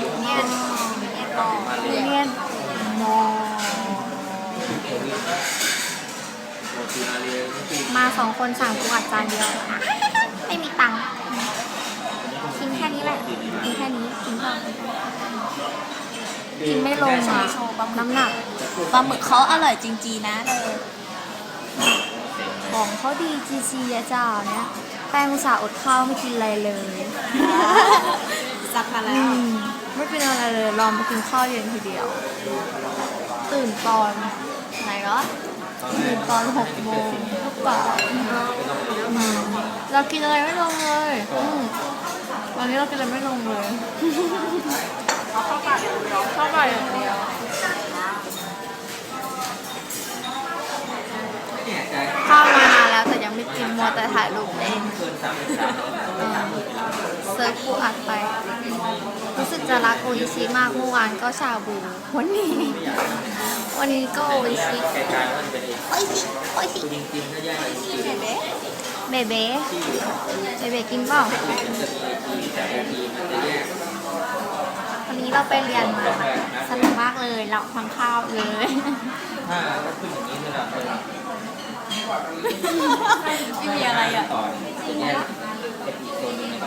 อยู่ข้างนอกเนี่ยรอมาเรียนมอโรตีมาเลยนี่คือมาสองคนสั่งปูอัดจานเดียว ไม่มีตังค์กินแค่นี้แหละกินแค่นี้กินเปล่ากินไม่ลงอะโชว์ปลาหมึกน้ำหนักปลาหมึกเขาอร่อยจริงๆนะเลยของเขาดีจีจีอะเจ้าเนี่ยแป้งอุตส่าห์อดข้าวไม่กินอะไรเลย เลยรอมากินข้าวเย็นทีเดียว ตื่นตอนไหนก็ตื่นตอนหกโมงก็เปล่าอืมเรากินอะไรไม่ลงเลยอืมวันนี้เรากินอะไรไม่ลงเลยข้าวไก่ข้าวไก่อย่างเดียวข้าวมานานแล้วแต่ยังไม่กินมัวแต่ถ่ายรูปเอง เกินสามสิบสามแล้วเซิร์ฟปูอัดไป รู้สึกจะรักโออิชิมากเมื่อวานก็ชาบู วันนี้ วันนี้ก็โออิชิ กลๆว่าจะเป็นเองโออิชิ โออิชิจริงๆถ้าแยกกันจริงเบเบเบบีเบเบ้กินเปล่า มันจะมีที่แต่ละทีมันจะแยกวันนี้เราไปเรียนมาสนุกมากเลยเราทั้งข้าวเลย ถ้าขึ้นอย่างนี้ระดับเป็นไม่มีอะไรอะต่อเนี่ยจะแยกเป็นอีกโซนหนึงนะ